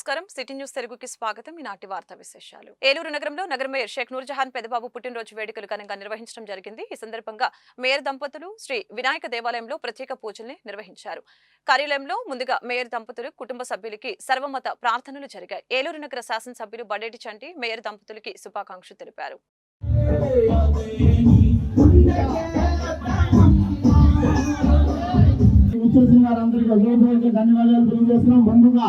నమస్కారం. City news తెలుగుకి స్వాగతం. ఈనాటి వార్తా విశేషాలు. ఏలూరు నగరంలో నగర మేయర్ షేక్ నూర్జహాన్ పెదబాబు పుట్టినరోజు వేడుకలు ఘనంగా నిర్వహించడం జరిగింది. ఈ సందర్భంగా మేయర్ దంపతులు శ్రీ వినాయక దేవాలయంలో ప్రత్యేక పూజల్ని నిర్వహించారు. కార్యాలయంలో ముందుగా మేయర్ దంపతులు కుటుంబ సభ్యులకి సర్వమత ప్రార్థనలు జరిగాయి. ఏలూరు నగర శాసనసభ్యులు బడేటి చంటి మేయర్ దంపతులకి శుభాకాంక్షలు తెలిపారు. వారందరికీ ధన్యవాదాలు తెలియజేస్తున్నాం. ముందుగా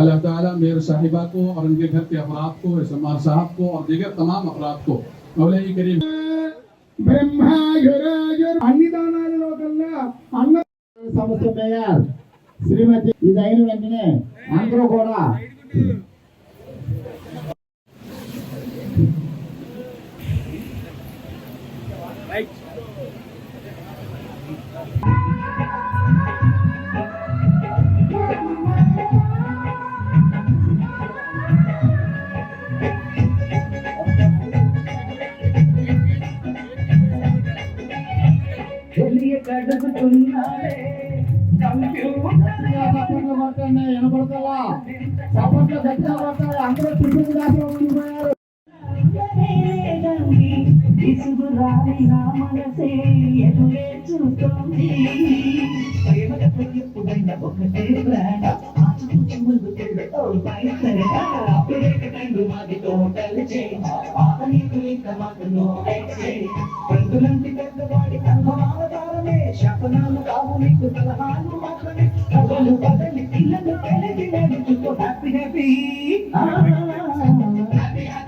अल्लाह ताला मेयर साहिबा को और उनके घर के अफराद को इसमार साहब को और दीगर तमाम अफराद को मौलाई करीम అన్ని దానాలలో కల్లా అన్న సంస్థ మేయర్ శ్రీమతి ఇది అయిన వెంటనే అందరూ కూడా గట్టిగా కొట్టండి వినపడతలా? చప్పట్లు గట్టిగా కొట్టాలి అందరూ టిఫిన్ దాకా ఉండిపోయారు. విసుగురాని నా మనసే ఎదురే చూస్తోంది. ఒకటే ప్రాణ ఆచుకుంటూ ముందుకెళ్ళు ఓ పైసరే అప్పుడేక టైంలు మాది టోటల్ చేంజ్ ఆప నీకు ఇంకా మాకు నో ఎక్స్చేంజ్ బంధులంటి పెద్దవాడి సంభవావతారమే శపనాలు కావు నీకు సలహాలు మాత్రమే కథలు బదలి పిల్లలు తెలిసి నడుచుకో హ్యాపీ హ్యాపీ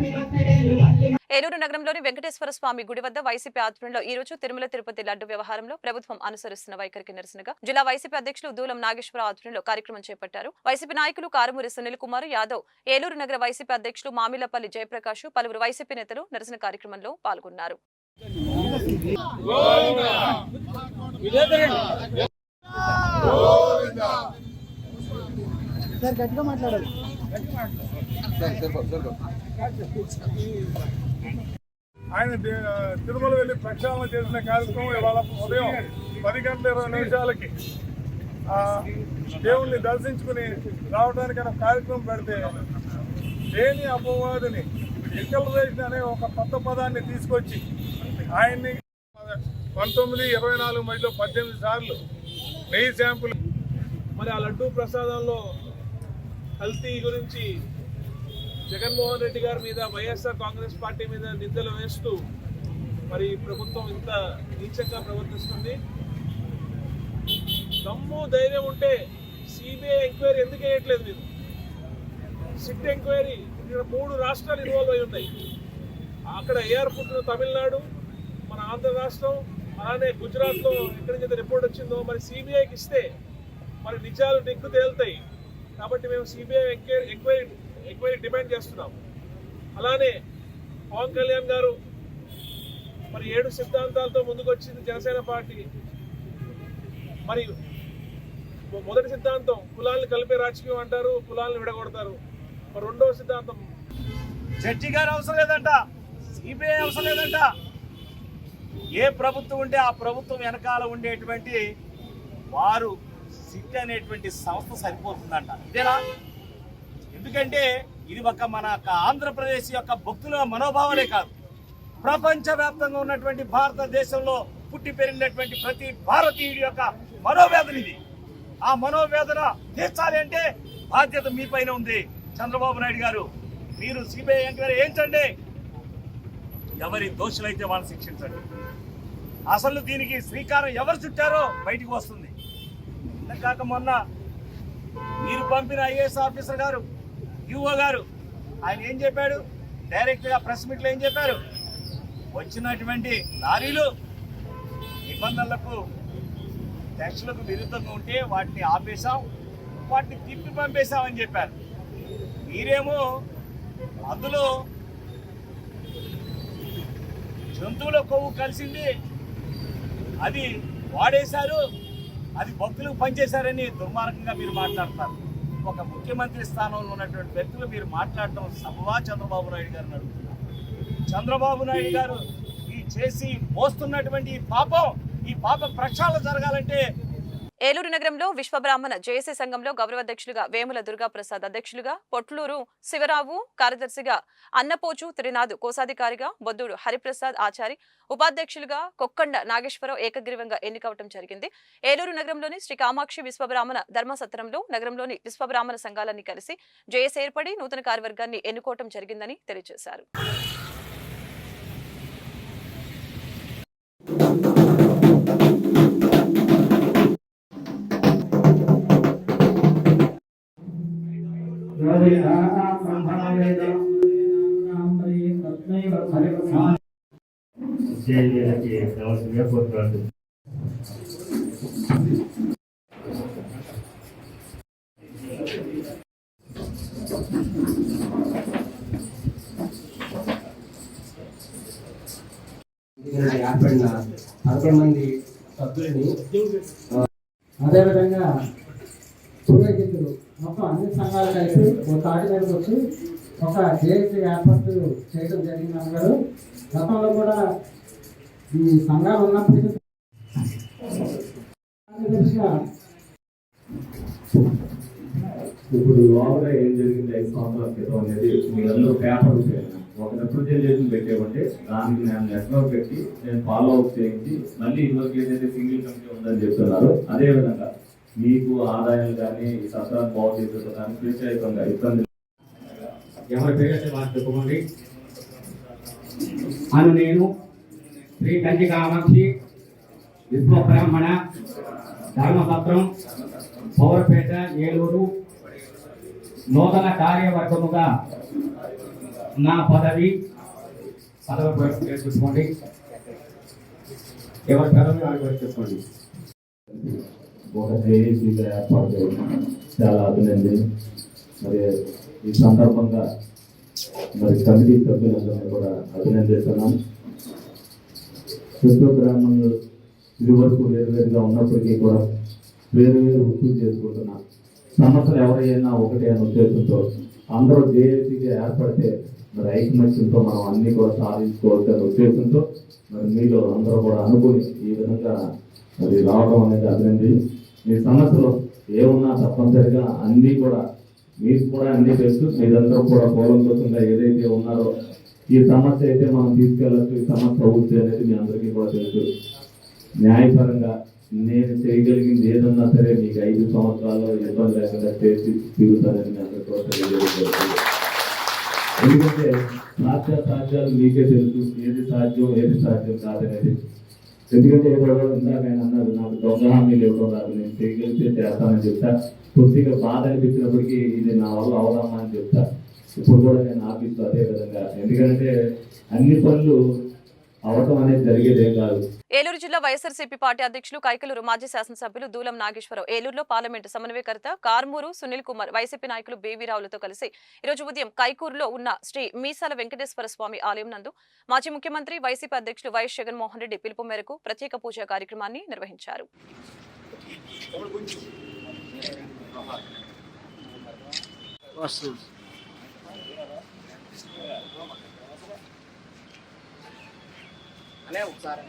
హ్యాపీ ఏలూరు నగరంలోని వెంకటేశ్వర స్వామి గుడి వద్ద వైసీపీ ఆధ్వర్యంలో ఈ రోజు తిరుమల తిరుపతి లడ్డు వ్యవహారంలో ప్రభుత్వం అనుసరిస్తున్న వైఖరికి నిరసనగా జిల్లా వైసీపీ అధ్యక్షులు దూలం నాగేశ్వర ఆధ్వర్యంలో కార్యక్రమం చేపట్టారు. వైసీపీ నాయకులు కారుమూరి సునీల్ కుమార్ యాదవ్ ఏలూరు నగర వైసీపీ అధ్యక్షులు మామిలపల్లి జయప్రకాష్ పలువురు వైసీపీ నేతలు నిరసన కార్యక్రమంలో పాల్గొన్నారు. ఆయన తిరుమల వెళ్ళి ప్రక్షాళన చేసిన కార్యక్రమం ఇవాళ ఉదయం పది గంటల ఇరవై నిమిషాలకి ఆ దేవుణ్ణి దర్శించుకుని రావడానికి కార్యక్రమం పెడితే లేని అపవాదిని డిక్లరేషన్ అనే ఒక కొత్త పదాన్ని తీసుకొచ్చి ఆయన్ని పంతొమ్మిది ఇరవై నాలుగు మధ్యలో పద్దెనిమిది సార్లు నెయ్యి శాంపుల్ మరి ఆ లడ్డూ ప్రసాదంలో కల్తీ గురించి జగన్మోహన్ రెడ్డి గారి మీద వైఎస్ఆర్ కాంగ్రెస్ పార్టీ మీద నిందలు వేస్తూ మరి ప్రభుత్వం ఇంత నీచంగా ప్రవర్తిస్తుంది. దమ్ము ధైర్యం ఉంటే సిబిఐ ఎంక్వైరీ ఎందుకు వేయట్లేదు మీరు? సిట్ ఎంక్వైరీ ఇక్కడ మూడు రాష్ట్రాలు ఇన్వాల్వ్ అయి ఉన్నాయి. అక్కడ ఏఆర్ పుట్టిన తమిళనాడు ఆంధ్ర రాష్ట్రం అలానే గుజరాత్లో ఎక్కడి నుంచి రిపోర్ట్ వచ్చిందో మరి సిబిఐకి ఇస్తే మరి నిజాలు నెక్కు తేలుతాయి. కాబట్టి మేము CBI enquiry enquiry enquiry demand చేస్తున్నాం. అలానే పవన్ కళ్యాణ్ గారు మరి ఏడు సిద్ధాంతాలతో ముందుకు వచ్చింది జనసేన పార్టీ. మరి మొదటి సిద్ధాంతం కులాలను కలిపే రాజకీయం అంటారు కులాలను విడగొడతారు. మరి రెండవ సిద్ధాంతం. జడ్జి గారు అవసరం లేదంట. సిబిఐ అవసరం లేదంట. ఏ ప్రభుత్వం ఉంటే ఆ ప్రభుత్వం వెనకాల ఉండేటువంటి వారు సిట్ అనేటువంటి సంస్థ సరిపోతుందంట. ఇదేనా? ఎందుకంటే ఇది ఒక మన యొక్క ఆంధ్రప్రదేశ్ యొక్క భక్తుల మనోభావాలే కాదు. ప్రపంచవ్యాప్తంగా ఉన్నటువంటి భారతదేశంలో పుట్టి పెరిగినటువంటి ప్రతి భారతీయుడి యొక్క మనోవేదన ఇది. ఆ మనోవేదన తీర్చాలి అంటే బాధ్యత మీ పైన ఉంది. చంద్రబాబు నాయుడు గారు మీరు సిబిఐ ఎంక్వైరీ ఏంటండి ఎవరి దోషులైతే వాళ్ళని శిక్షించండి. అసలు దీనికి శ్రీకారం ఎవరు చుట్టారో బయటికి వస్తుంది. కాక మొన్న మీరు పంపిన ఐఏఎస్ ఆఫీసర్ గారు యుఓ గారు ఆయన ఏం చెప్పాడు? డైరెక్ట్గా ప్రెస్ మీట్లో ఏం చెప్పారు? వచ్చినటువంటి లారీలు నిబంధనలకు టెక్స్లకు విరుద్ధంగా ఉంటే వాటిని ఆపేశాం వాటిని తిప్పి పంపేశామని చెప్పారు. మీరేమో అందులో జంతువుల కొవ్వు కలిసింది అది వాడేశారు అది భక్తులకు పనిచేశారని దుర్మార్గంగా మీరు మాట్లాడతారు. ఒక ముఖ్యమంత్రి స్థానంలో ఉన్నటువంటి వ్యక్తులు మీరు మాట్లాడటం సభవా చంద్రబాబు నాయుడు గారిని అడుగుతున్నారు చంద్రబాబు నాయుడు గారు ఈ చేసి మోస్తున్నటువంటి ఈ పాపం ఈ పాప ప్రక్షాళన జరగాలంటే ఏలూరు నగరంలో విశ్వబ్రాహ్మణ జేఏసీ సంఘంలో గౌరవాధ్యక్షులుగా వేముల దుర్గా ప్రసాద్ అధ్యక్షులుగా పొట్లూరు శివరావు కార్యదర్శిగా అన్నపోచు త్రినాథ్ కోశాధికారిగా బొద్దుడు హరిప్రసాద్ ఆచారి ఉపాధ్యక్షులుగా కొక్కండ నాగేశ్వరరావు ఏకగ్రీవంగా ఎన్నికవటం జరిగింది ఏలూరు నగరంలోని శ్రీ కామాక్షి విశ్వబ్రాహ్మణ ధర్మసత్రంలో నగరంలోని విశ్వబ్రాహ్మణ సంఘాలన్నీ కలిసి జేఏసీ ఏర్పడి నూతన కార్యవర్గాన్ని ఎన్నుకోవటం జరిగిందని తెలియజేశారు ఏర్పడిన పదకొండు మంది సభ్యుల్ని అదేవిధంగా పురోహితులు మొత్తం అన్ని సంఘాలు కలిసి ఒక తాటి మీదకి వచ్చి ఒక జేఏసీ ఏర్పాటు చేయడం జరిగింది అన్నారు గతంలో కూడా ఈ సంఘాలు ఉన్నప్పటికీ ఇప్పుడు లోపల ఏం జరిగింది? ఐదు సంవత్సరాల క్రితం అనేది మీరందరూ పేపర్ ఒక రిప్రజెంటేషన్ పెట్టేవంటే దానికి నేను నెట్వర్క్ పెట్టి నేను ఫాలో అప్ చేయించి మళ్ళీ ఇదివరకు ఏదైతే సింగిల్ కమిటీ ఉందని చెప్తున్నారు అదే విధంగా మీకు ఆదాయం కానీ ఈ సత్రాన్ని బాగు చేసేది కానీ ప్రత్యేకంగా ఇబ్బంది. ఎవరి పేరు వాళ్ళు చెప్పుకోండి. అను నేను శ్రీ కంచి కామాక్షి విశ్వ బ్రాహ్మణ ధర్మసత్రం పౌరపేట ఏలూరు నూతన కార్యవర్గముగా నా పదవి. పదవి చేసుకోండి ఎవరి పదవి వాళ్ళు చేసుకోండి ఒక జేఏసీగా ఏర్పాటు చేయడం చాలా అభినందన మరి ఈ సందర్భంగా మరి కమిటీ సభ్యులందరినీ కూడా అభినందిస్తున్నాం చుట్టూ గ్రామంలో ఇది వరకు వేరువేరుగా ఉన్నప్పటికీ కూడా వేరు వేరు వృత్తులు చేసుకుంటున్నాం సమస్యలు ఎవరైనా ఒకటే అని ఉద్దేశంతో అందరూ జేఏసీగా ఏర్పడితే మరి ఐకమత్యంతో మనం అన్ని కూడా సాధించుకోవచ్చు అనే ఉద్దేశంతో మరి మీలో అందరూ కూడా అనుకుని ఈ విధంగా మరి రావడం అనేది అభినంది మీ సమస్యలు ఏమున్నా తప్పనిసరిగా అన్నీ కూడా మీకు కూడా అన్ని తెలుసు మీరందరూ కూడా కూలంకోసంగా ఏదైతే ఉన్నారో ఈ సమస్య అయితే మనం తీసుకెళ్ళచ్చు ఈ సమస్య అవుతుంది అనేది మీ అందరికీ కూడా తెలుసు. న్యాయపరంగా నేను చేయగలిగింది ఏదన్నా సరే మీకు ఐదు సంవత్సరాల్లో ఇబ్బంది లేకుండా చేసి తిరుగుతానని మీ అందరికీ కూడా ఎందుకంటే సాధ్య సాధ్యాలు మీకే తెలుసు ఏది సాధ్యం ఏది సాధ్యం కాదనేది ఎందుకంటే ఎవరో ఇందాక ఆయన అన్నారు. నాకు దొంగ హామీలు ఇవ్వడం రాదు నేను చేయగలిగితే చేస్తానని చెప్తా. కొద్దిగా బాధ అనిపించినప్పటికీ ఇది నా వల్ల అవదామా అని చెప్తా. ఇప్పుడు కూడా నేను ఆపిస్తూ అదే విధంగా. ఎందుకంటే అన్ని పనులు అవటం అనేది జరిగేదేం కాదు. ఏలూరు జిల్లా వైఎస్ఆర్సీపీ పార్టీ అధ్యక్షులు కైకలూరు మాజీ శాసనసభ్యులు దూలం నాగేశ్వరరావు. ఏలూరులో పార్లమెంటు సమన్వయకర్త కార్మూరు సునీల్ కుమార్ వైసీపీ నాయకులు బేబీ రావులతో కలిసి ఈరోజు ఉదయం కైకూరులో ఉన్న శ్రీ మీసాల వెంకటేశ్వర స్వామి ఆలయం నందు మాజీ ముఖ్యమంత్రి వైసీపీ అధ్యక్షులు వైఎస్ జగన్మోహన్ రెడ్డి పిలుపు మేరకు ప్రత్యేక పూజా కార్యక్రమాన్ని నిర్వహించారు. ఒకసారి.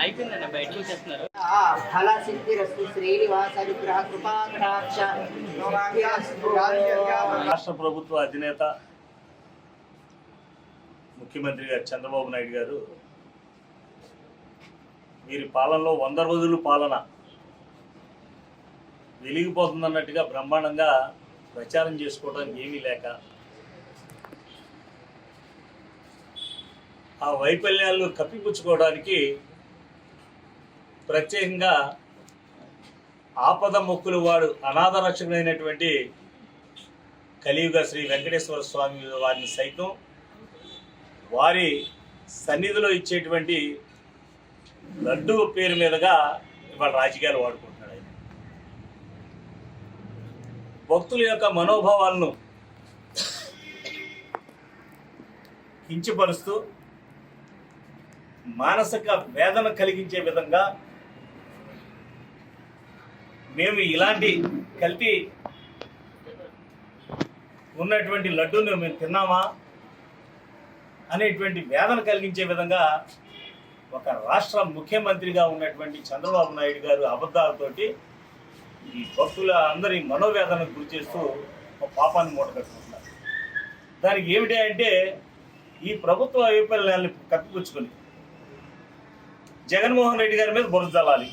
అయిపోయిందండి బయటకు వచ్చేస్తున్నారు ఫల శ్రీనివాస విగ్రహ రాష్ట్ర ప్రభుత్వ అధినేత ముఖ్యమంత్రి గారు చంద్రబాబు నాయుడు గారు వీరి పాలనలో వంద రోజులు పాలన వెలిగిపోతుందన్నట్టుగా బ్రహ్మాండంగా ప్రచారం చేసుకోవడానికి ఏమీ లేక ఆ వైఫల్యాలు కప్పిపుచ్చుకోవడానికి ప్రత్యేకంగా ఆపద మొక్కులు వాడు అనాథ రక్షకుడైనటువంటి కలియుగ శ్రీ వెంకటేశ్వర స్వామి వారిని సైతం వారి సన్నిధిలో ఇచ్చేటువంటి లడ్డు పేరు మీదుగా ఇవాళ రాజకీయాలు వాడుకుంటారు ఆయన భక్తుల యొక్క మనోభావాలను కించపరుస్తూ మానసిక వేదన కలిగించే విధంగా మేము ఇలాంటి కల్తీ ఉన్నటువంటి లడ్డూని మేము తిన్నామా అనేటువంటి వేదన కలిగించే విధంగా ఒక రాష్ట్ర ముఖ్యమంత్రిగా ఉన్నటువంటి చంద్రబాబు నాయుడు గారు అబద్ధాలతోటి ఈ భక్తుల అందరి మనోవేదనకు గురి చేస్తూ ఒక పాపాన్ని మూట కట్టుకుంటున్నారు. దానికి ఏమిటి అంటే ఈ ప్రభుత్వ వైఫల్యాన్ని కప్పిపుచ్చుకొని జగన్మోహన్ రెడ్డి గారి మీద బురద జల్లాలి.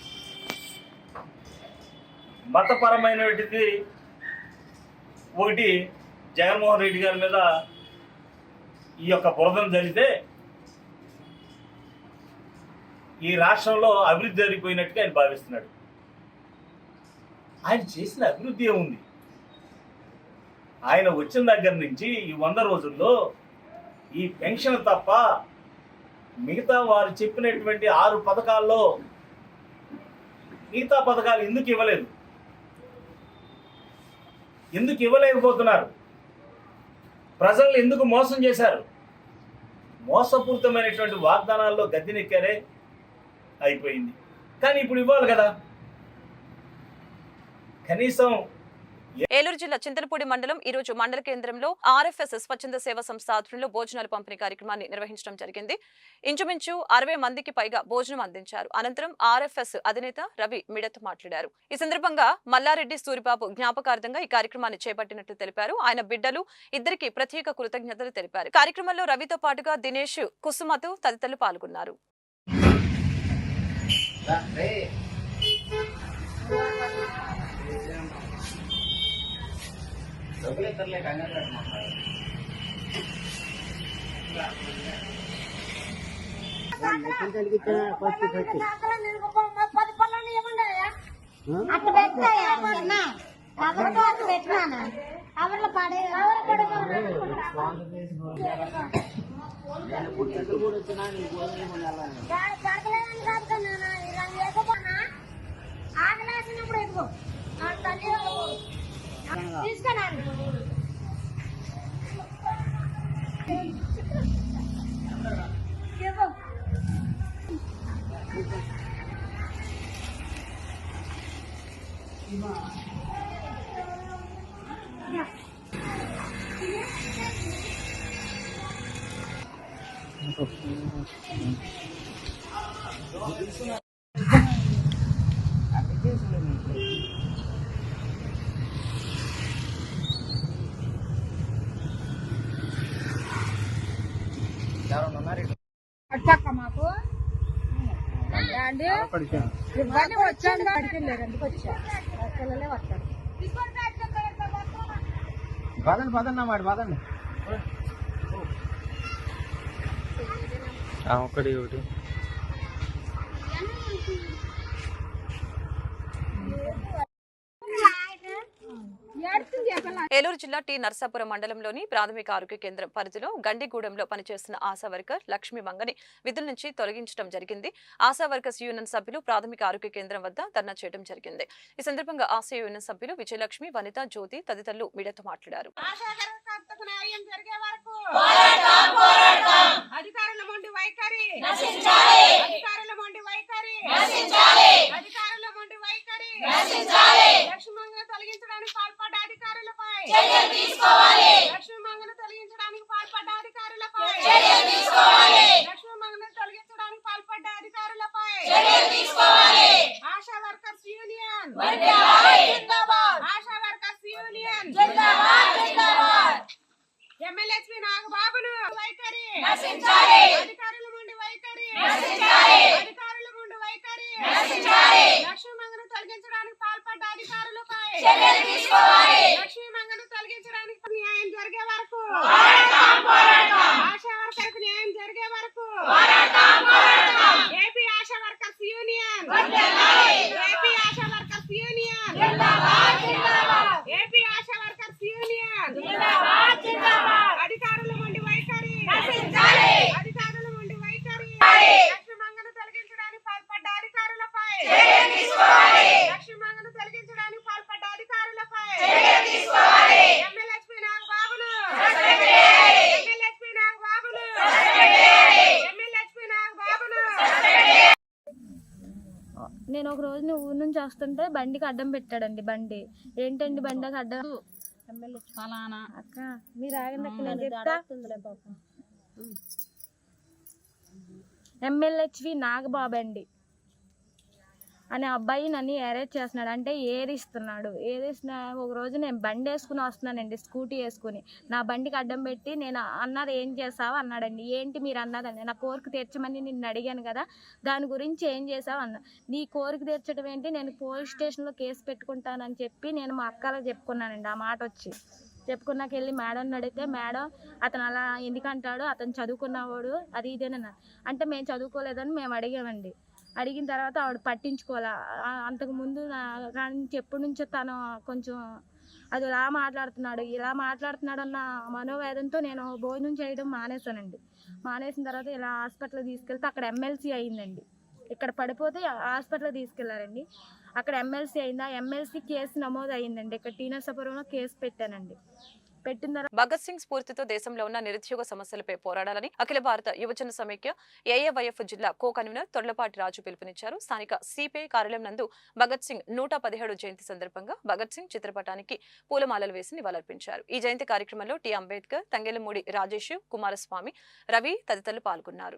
మతపరమైనటువంటిది ఒకటి జగన్మోహన్ రెడ్డి గారి మీద ఈ యొక్క బురదం జరిగితే ఈ రాష్ట్రంలో అభివృద్ధి జరిగిపోయినట్టుగా ఆయన భావిస్తున్నాడు. ఆయన చేసిన అభివృద్ధి ఏముంది? ఆయన వచ్చిన దగ్గర నుంచి ఈ వంద రోజుల్లో ఈ పెన్షన్ తప్ప మిగతా వారు చెప్పినటువంటి ఆరు పథకాల్లో మిగతా పథకాలు ఎందుకు ఇవ్వలేదు? ఎందుకు ఇవ్వలేకపోతున్నారు? ప్రజల్ని ఎందుకు మోసం చేశారు? మోసపూరితమైనటువంటి వాగ్దానాల్లో గద్దెనెక్కారే అయిపోయింది. కానీ ఇప్పుడు ఇవ్వాలి కదా? కనీసం ఏలూరు జిల్లా చింతలపూడి మండలం ఈ రోజు మండల కేంద్రంలో ఆర్ఎఫ్ఎస్ స్వచ్ఛంద సేవా సంస్థ ఆధ్వర్యంలో భోజనాల పంపిణీ కార్యక్రమాన్ని నిర్వహించడం జరిగింది. ఇంచుమించు అరవై మందికి పైగా భోజనం అందించారు. అనంతరం ఆర్ఎఫ్ఎస్ అధినేత రవి మిడత్ మాట్లాడారు. ఈ సందర్భంగా మల్లారెడ్డి సూరిబాబు జ్ఞాపకార్థంగా ఈ కార్యక్రమాన్ని చేపట్టినట్లు తెలిపారు. ఆయన బిడ్డలు ఇద్దరికి ప్రత్యేక కృతజ్ఞతలు తెలిపారు. కార్యక్రమంలో రవితో పాటుగా దినేష్ కుసుమతు తదితరులు పాల్గొన్నారు. చిన్న కవర్తో అట్లా పెట్టినాను కవర్లో పడే కవర్ జరగలేదని కాదు కదా నాన్న, ఇలా లేకపోనా ఆగలేసినప్పుడు ఎక్కువ తల్లి అండి ఇవన్నీ వచ్చాను కాడికి లేరు ఎందుకు వచ్చా? పిల్లలే వస్తారు. పదండి పదండి అన్నమాట పదండి ఒకటి ఒకటి. ఏలూరు జిల్లా టి నర్సాపురం మండలంలోని ప్రాథమిక ఆరోగ్య కేంద్రం పరిధిలో గండిగూడెంలో పనిచేస్తున్న ఆశా వర్కర్ లక్ష్మీ మంగని విధుల నుంచి తొలగించడం జరిగింది. ఆశా వర్కర్స్ యూనియన్ సభ్యులు ప్రాథమిక ఆరోగ్య కేంద్రం వద్ద ధర్నా చేయడం జరిగింది. ఈ సందర్భంగా ఆశా యూనియన్ సభ్యులు విజయలక్ష్మి వనిత జ్యోతి తదితరులు మీడియాతో మాట్లాడారు ఆశాకర్తకు న్యాయం జరిగే వరకు అధికారుల మొండి వైఖరి అధికారుల మొండి వైఖరి అధికారుల మొండి వైఖరి లక్ష్మంగా తొలగించడానికి పాల్పడ్డ అధికారులపై లక్ష్మంగను తొలగించడానికి పాల్పడ్డ అధికారులపై లక్ష్మంగను తొలగించడానికి పాల్పడ్డ అధికారులపై Asha workers union Asha workers union ఎమ్మెల్యేస్పీ నాగబాబును వైఖరి అధికారుల ముందు వైఖరి అధికారుల ముందు వైఖరి లక్ష్మీమంగను తొలగించడానికి పాల్పడ్డ అధికారులపై లక్ష్మీమంగను తొలగించడానికి న్యాయం జరిగే వరకు ఆశా వర్కర్కు న్యాయం జరిగే వరకు AP Asha workers union AP Asha workers union లక్ష్మీమంగను తొలగించడానికి పాల్పడ్డ అధికారులపై ఎమ్మెల్యేస్పీ నాగబాబును ఎమ్మెల్యేస్పీ నాగబాబును ఎమ్మెల్యేస్పీ నాగబాబును నేను ఒక రోజు ఊరు నుంచి వస్తుంటే బండికి అడ్డం పెట్టాడండి బండి. ఏంటండి బండికి అడ్డం? ఫలానా. అక్క మీరు ఆగండి అక్క నేను చెప్తా. ఎమ్మెల్యేచ్వి నాగబాబు అండి. అనే అబ్బాయి నన్ను అరేంజ్ చేస్తున్నాడు. అంటే ఏరిస్తున్నాడు. ఏరిస్తున్న ఒక రోజు నేను బండి వేసుకుని వస్తున్నానండి స్కూటీ వేసుకుని. నా బండికి అడ్డం పెట్టి నేను అన్నారు ఏం చేసావు? అన్నాడండి. ఏంటి మీరు అన్నదండి? నా కోరిక తీర్చమని నిన్ను అడిగాను కదా దాని గురించి ఏం చేసావు? అన్న. నీ కోరిక తీర్చడం ఏంటి? నేను పోలీస్ స్టేషన్లో కేసు పెట్టుకుంటానని చెప్పి నేను మా అక్కలో చెప్పుకున్నానండి ఆ మాట వచ్చి. చెప్పుకున్నాక వెళ్ళి మేడం అడిగితే మేడం అతను అలా ఎందుకంటాడు అతను చదువుకున్నవాడు అది ఇదేనన్నా అంటే మేము చదువుకోలేదని మేము అడిగామండి. అడిగిన తర్వాత ఆవిడ పట్టించుకోవాలా? అంతకుముందు నా కానీ ఎప్పటి నుంచో తను కొంచెం అది ఇలా మాట్లాడుతున్నాడు ఇలా మాట్లాడుతున్నాడు అన్న మనోవేదంతో నేను భోజనం చేయడం మానేశానండి. మానేసిన తర్వాత ఇలా హాస్పిటల్ తీసుకెళ్తే అక్కడ ఎమ్మెల్సీ అయిందండి. ఇక్కడ పడిపోతే హాస్పిటల్ తీసుకెళ్ళారండి. అక్కడ ఎమ్మెల్సీ అయింది? ఆ ఎమ్మెల్సీ కేసు నమోదు అయిందండి ఇక్కడ టీనర్సపురంలో కేసు పెట్టానండి. పెట్టిన తర్వాత భగత్ సింగ్ స్ఫూర్తితో దేశంలో ఉన్న నిరుద్యోగ సమస్యలపై పోరాడాలని అఖిల భారత యువజన సమైక్య ఏఏవైఎఫ్ జిల్లా కో కన్వీనర్ తొర్లపాటి రాజు పిలుపునిచ్చారు. స్థానిక సిపిఐ కార్యాలయం నందు భగత్ సింగ్ నూట పదిహేడు జయంతి సందర్భంగా భగత్ సింగ్ చిత్రపటానికి పూలమాలలు వేసి నివాళులర్పించారు. ఈ జయంతి కార్యక్రమంలో టి అంబేద్కర్ తంగెలమూడి రాజేష్ కుమారస్వామి రవి తదితరులు పాల్గొన్నారు.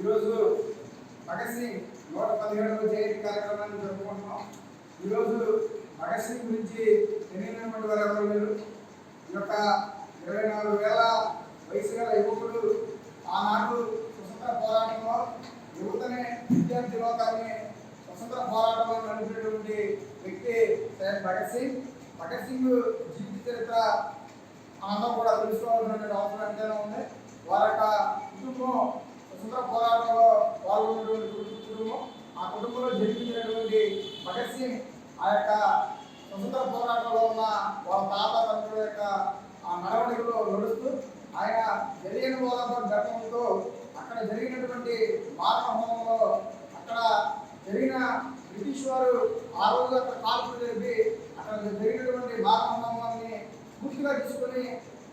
ఈరోజు భగత్ సింగ్ నూట పదిహేడవ జయంతి కార్యక్రమాన్ని జరుపుకుంటున్నాం ఈరోజు భగత్ సింగ్ గురించి తెలియనటువంటి వారు ఎవరు లేరు ఈ యొక్క ఇరవై నాలుగు వేల వయసు గల యువకుడు ఆనాడు స్వతంత్ర పోరాటంలో యువతనే విద్యార్థి లోకాన్ని స్వతంత్ర పోరాటంలో నడిపినటువంటి వ్యక్తి సైన్ భగత్ సింగ్. భగత్ సింగ్ జీవిత చరిత్ర అందరం కూడా తెలుసుకోవాల్సినటువంటి అవసరం ఎంతైనా ఉంది. వారి యొక్క కుటుంబం స్వతంత్ర పోరాటంలో పాల్గొన్నటువంటి కుటుంబం. ఆ కుటుంబంలో జన్మించినటువంటి భగత్ సింగ్ ఆ యొక్క స్వతంత్ర పోరాటంలో ఉన్న వాళ్ళ తాత తండ్రుల యొక్క ఆ నడవడికలో నడుస్తూ ఆయన జరిగిన పోరాటం ఘటనతో అక్కడ జరిగినటువంటి మారణ హోమంలో అక్కడ జరిగిన బ్రిటిష్ వారు ఆ రోజు అక్కడ కాల్పులు జరిపి అక్కడ జరిగినటువంటి మారణ హోమాన్ని స్ఫూర్తిగా తీసుకొని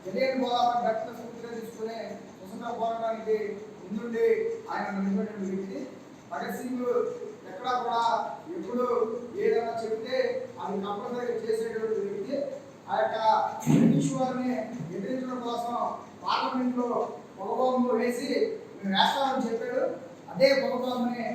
జరిగిన పోరాటం ఘటన స్ఫూర్తిగా తీసుకొని స్వతంత్ర పోరాటానికి ముందుండి ఆయన నడిపినటువంటి వ్యక్తి. భగత్ సింగ్ ఎక్కడా కూడా ఎప్పుడు అది కంపల్సరీగా చేసేటువంటి వ్యక్తి ఆ యొక్క బ్రిటిష్ వారిని ఎదిరించడం కోసం పార్లమెంట్లో పొగబాంబు వేసి మేము వేస్తామని చెప్పాడు. అదే పొగబాంబుని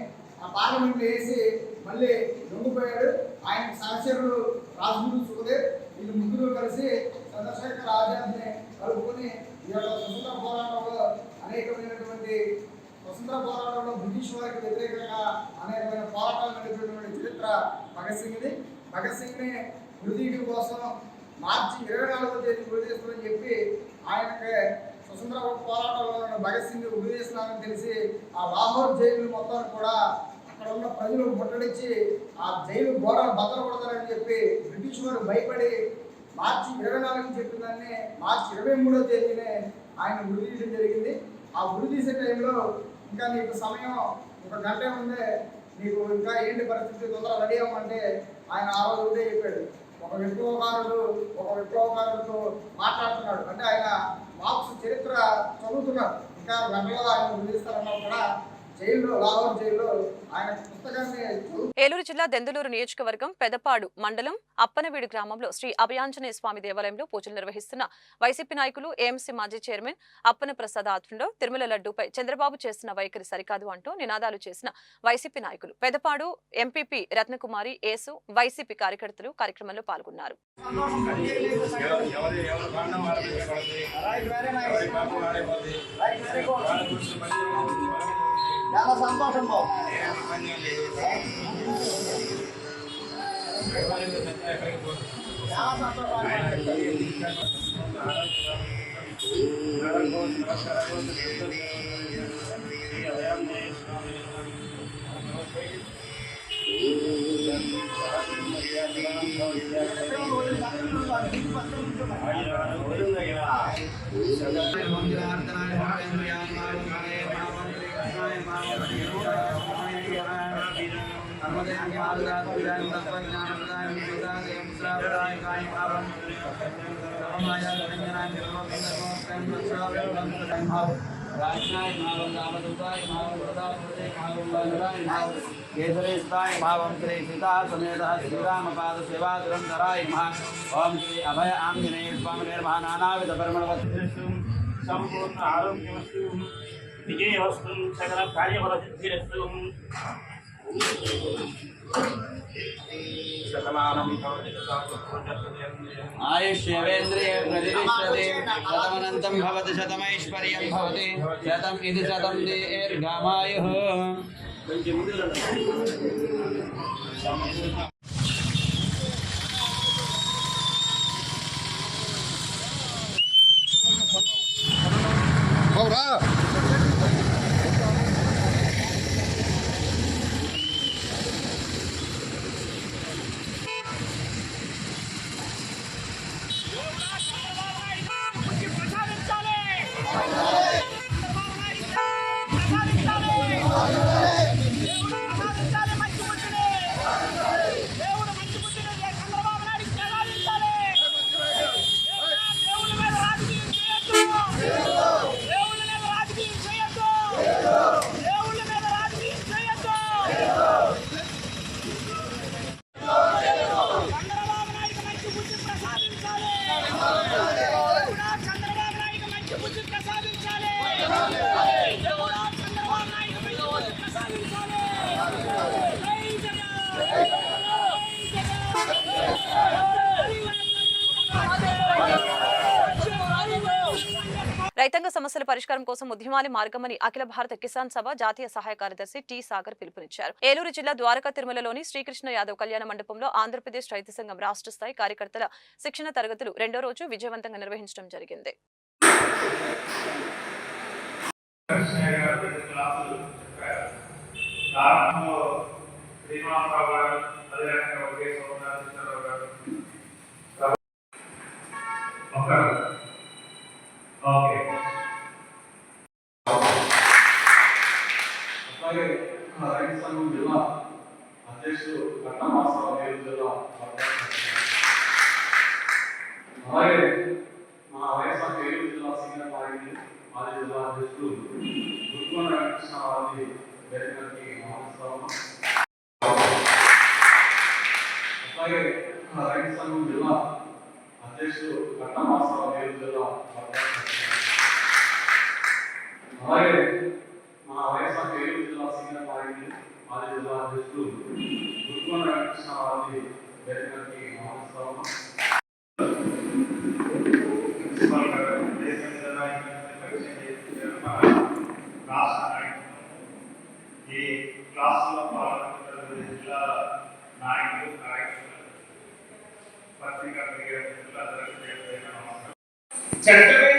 ఆ పార్లమెంట్లో వేసి మళ్ళీ దొంగిపోయాడు. ఆయన సహచరుడు రాజగురు సుఖదేవ్ వీళ్ళు ముగ్గురు కలిసి చంద్రశేఖర్ ఆజాద్ని కలుపుకొని ఈ యొక్క స్వతంత్ర పోరాటంలో అనేకమైనటువంటి స్వతంత్ర పోరాటంలో బ్రిటిష్ వారికి వ్యతిరేకంగా అనేకమైన పోరాటాలు నడిపినటువంటి చరిత్ర భగత్ సింగ్ది భగత్ సింగ్ని ఉరిదీయడం కోసం మార్చి ఇరవై నాలుగో తేదీ ఉరి చేస్తామని చెప్పి ఆయనకి స్వతంత్ర పోరాటంలో ఉన్న భగత్ సింగ్ ఉరి చేస్తున్నారని తెలిసి ఆ లాహోర్ జైలు మొత్తం కూడా అక్కడ ఉన్న ప్రజలు ముట్టడించి ఆ జైలు ఘోరాలు బద్దలు కొడతారని చెప్పి బ్రిటిష్ వారు భయపడి మార్చి ఇరవై నాలుగు చెప్పిన దాన్ని మార్చి ఇరవై మూడో తేదీనే ఆయన ఉరి తీయడం జరిగింది. ఆ ఉరి తీసే టైంలో ఇంకా నీకు సమయం ఒక గంట ఉందే నీకు ఇంకా ఏంటి పరిస్థితి? తొందర రెడీ అవ్వమంటే ఆయన ఆ రోజు ఉండే చెప్పాడు. ఒక విప్లవకారుడు ఒక విప్లవకారుడితో మాట్లాడుతున్నాడు. అంటే ఆయన మార్క్స్ చరిత్ర చదువుతున్నాడు. ఇంకా గంటలో ఆయన ఉరిస్తారన్నా కూడా ఏలూరు జిల్లా దెందులూరు నియోజకవర్గం పెదపాడు మండలం అప్పనవీడు గ్రామంలో శ్రీ అభయాంజనేయ స్వామి దేవాలయంలో పూజలు నిర్వహిస్తున్న వైసీపీ నాయకులు ఏఎంసీ మాజీ చైర్మన్ అప్పన ప్రసాద్ ఆధ్వర్యంలో తిరుమల లడ్డూపై చంద్రబాబు చేస్తున్న వైఖరి సరికాదు అంటూ నినాదాలు చేసిన వైసీపీ నాయకులు. పెదపాడు ఎంపీపీ రత్నకుమారి ఏసు వైసీపీ కార్యకర్తలు కార్యక్రమంలో పాల్గొన్నారు. చాలా సంతోషం బాబు చాలా సంతోషం కేసరేస్తాయ భావం శ్రీ సీతా సమేత శ్రీరామపాద సేవా దురంధరాయ ఓం శ్రీ అభయ ఆంజనేయ స్వామి నిర్మా నానావిధ పరిమళవస్తు సంపూర్ణ ఆరోగ్యవస్తు విజయవస్తు సకల కార్యబల సిద్ధిరస్తు आयुष्येवेन्द्रिय प्रतिष्ठते शतमनन्तं शतम शतम भवति शतम् इति शतं दीर्घमायुः Bora! పరిష్కారం కోసం ఉద్యమాలి మార్గమని అఖిల భారత కిసాన్ సభ జాతీయ సహాయ కార్యదర్శి టి సాగర్ పిలుపునిచ్చారు. ఏలూరు జిల్లా ద్వారకా తిరుమలలోని శ్రీకృష్ణ యాదవ్ కళ్యాణ మండపంలో ఆంధ్రప్రదేశ్ రైతు సంఘం రాష్ట్ర స్థాయి కార్యకర్తల శిక్షణ తరగతులు రెండో రోజు విజయవంతంగా నిర్వహించడం జరిగింది. ప్రారంభంలో ചട്ടങ്ങൾ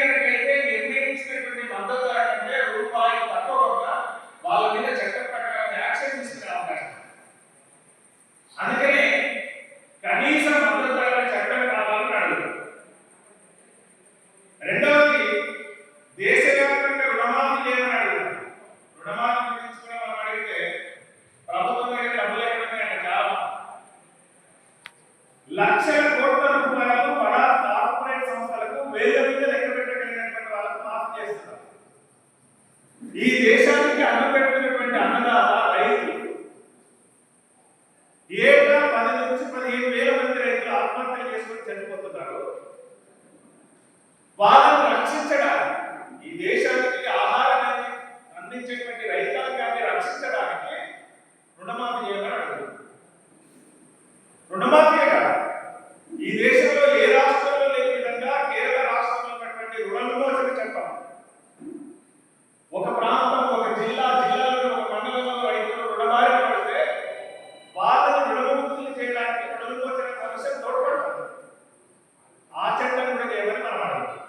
వాళ్ళను రక్షించడానికి ఈ దేశానికి ఆహారాన్ని అందించేటువంటి రైతాంగాన్ని రక్షించడానికి రుణమాఫీ చేయమని అడుగుతుంది రుణమాఫీ కాదు ఈ దేశంలో ఏ రాష్ట్రంలో లేని విధంగా కేరళ రాష్ట్రంలో ఉన్నటువంటి రుణ విమోచన చట్టం ఒక ప్రాంతం ఒక జిల్లా జిల్లాలో ఒక మండలంలో రైతులు రుణమారి పడితే వాళ్ళని రుణముక్తులు చేయడానికి రుణ విమోచన సమస్య తోడ్పడుతుంది ఆ చట్టం కూడా చేయమని మనం అడుగుతున్నాం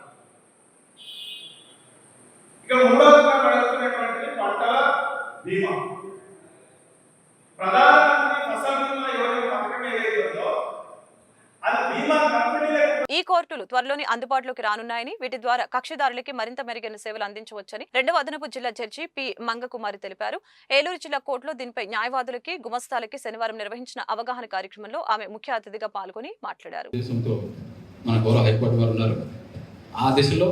ఇక మూడవగా మనం అడుగుతున్నటువంటిది పంటల బీమా ప్రధానమంత్రి ఫసల్ బీమా యోజన పథకం ఏదైతే ఉందో అది బీమా కంపెనీలకు ఈ త్వరలోనే అందుబాటులోకి రానున్నాయని వీటి ద్వారా కక్షిదారులకి మరింత మెరుగైన సేవలు అందించవచ్చని రెండవ అదనపు జిల్లా జడ్జి పి మంగకుమారి తెలిపారు. ఏలూరు జిల్లా కోర్టులో దీనిపై న్యాయవాదులకి గుమస్తాలకి శనివారం నిర్వహించిన అవగాహన కార్యక్రమంలో ఆమె ముఖ్య అతిథిగా పాల్గొని మాట్లాడారు. ఆ దిశలో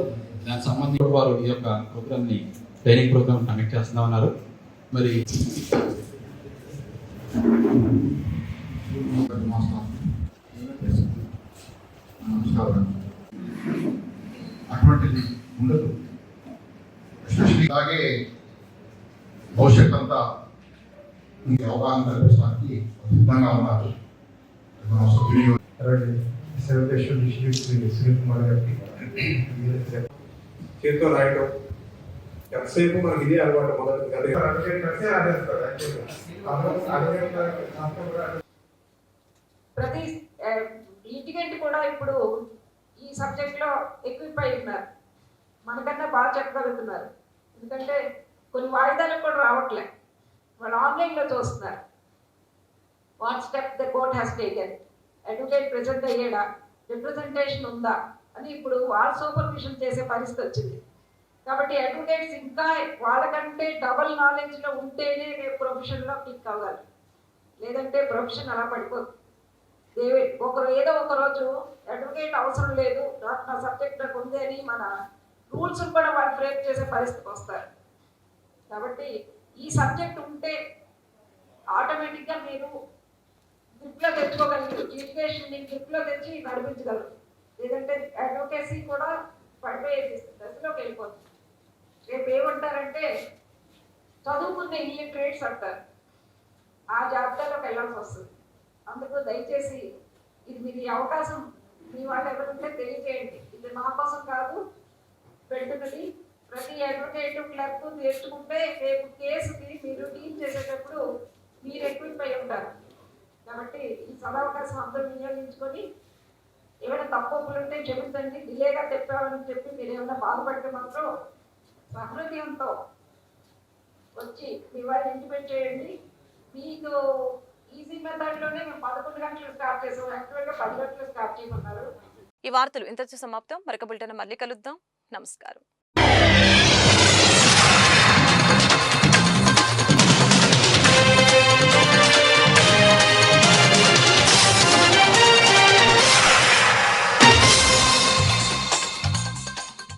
దానికి సంబంధించిన వారు ఈ యొక్క ట్రైనింగ్ ప్రోగ్రామ్ కండక్ట్ చేస్తున్నా ఉన్నారు. మరి నమస్కారం అటువంటిది ఉండదు ఎస్పెషల్లీ అలాగే భవిష్యత్ అంతా ఈ అవగాహన కల్పించడానికి సిద్ధంగా ఉన్నారు మనం సద్వినియోగం సునీల్ గారికి చేతితో రాయటం ఎంతసేపు మనకి ఇదే అలవాటు మొదటి ప్రతి లిటిగెంట్ కూడా ఇప్పుడు ఈ సబ్జెక్ట్లో ఎక్విప్ అయి ఉన్నారు. మనకన్నా బాగా చెప్పగలుగుతున్నారు. ఎందుకంటే కొన్ని వాయిదాలకు కూడా రావట్లే. వాళ్ళు ఆన్లైన్లో చూస్తున్నారు. What step the court has taken advocate present అయ్యాడా? Representation ఉందా? అని ఇప్పుడు వాళ్ళ సూపర్విజన్ చేసే పరిస్థితి వచ్చింది. కాబట్టి అడ్వకేట్స్ ఇంకా వాళ్ళకంటే డబల్ నాలెడ్జ్లో ఉంటేనే రేపు ప్రొఫెషన్లో క్లిక్ అవ్వాలి. లేదంటే ప్రొఫెషన్ అలా పడిపోతుంది దేవి ఒకరు ఏదో ఒక రోజు అడ్వకేట్ అవసరం లేదు నాకు నా సబ్జెక్ట్ నాకు ఉంది అని మన రూల్స్ కూడా వాళ్ళు బ్రేక్ చేసే పరిస్థితికి వస్తారు. కాబట్టి ఈ సబ్జెక్ట్ ఉంటే ఆటోమేటిక్గా మీరు గ్రిప్లో తెచ్చుకోగలరు ఎడ్యుకేషన్ని గ్రిప్లో తెచ్చి నడిపించగలరు. లేదంటే అడ్వకేసీ కూడా పడిపోయే దశలోకి వెళ్ళిపోతుంది. రేపు ఏమంటారంటే చదువుకున్న ఇల్లిటరేట్స్ అంటారు. ఆ జాబితాలోకి వెళ్ళాల్సి వస్తుంది. అందుకు దయచేసి ఇది మీకు ఈ అవకాశం మీ వాళ్ళు ఎవరుంటే తెలియజేయండి ఇది మా కోసం కాదు పెట్టుకుని ప్రతి అడ్వకేట్ క్లర్క్ నేర్చుకుంటే రేపు కేసుకి మీరు డీల్ చేసేటప్పుడు మీరు ఎక్విప్ అయి ఉంటారు. కాబట్టి ఈ సదావకాశం అందరూ వినియోగించుకొని ఏమైనా తప్పులు ఉంటే క్షమించండి. డిలేగా చెప్పామని చెప్పి మీరు ఏమైనా బాధపడితే మాత్రం సహృదయంతో వచ్చి మీ వారిని ఇంటిమేట్ చేయండి. మీకు ఈజీ మెథడ్లోనే మేము పదకొండు గంటలు స్టార్ట్ చేసాం. యాక్చువల్గా పది గంటలు స్టార్ట్ చేయమన్నారు. ఈ వార్తలు ఇంతటితో సమాప్తం. మరొక బులెటిన్ మళ్ళీ కలుద్దాం. నమస్కారం.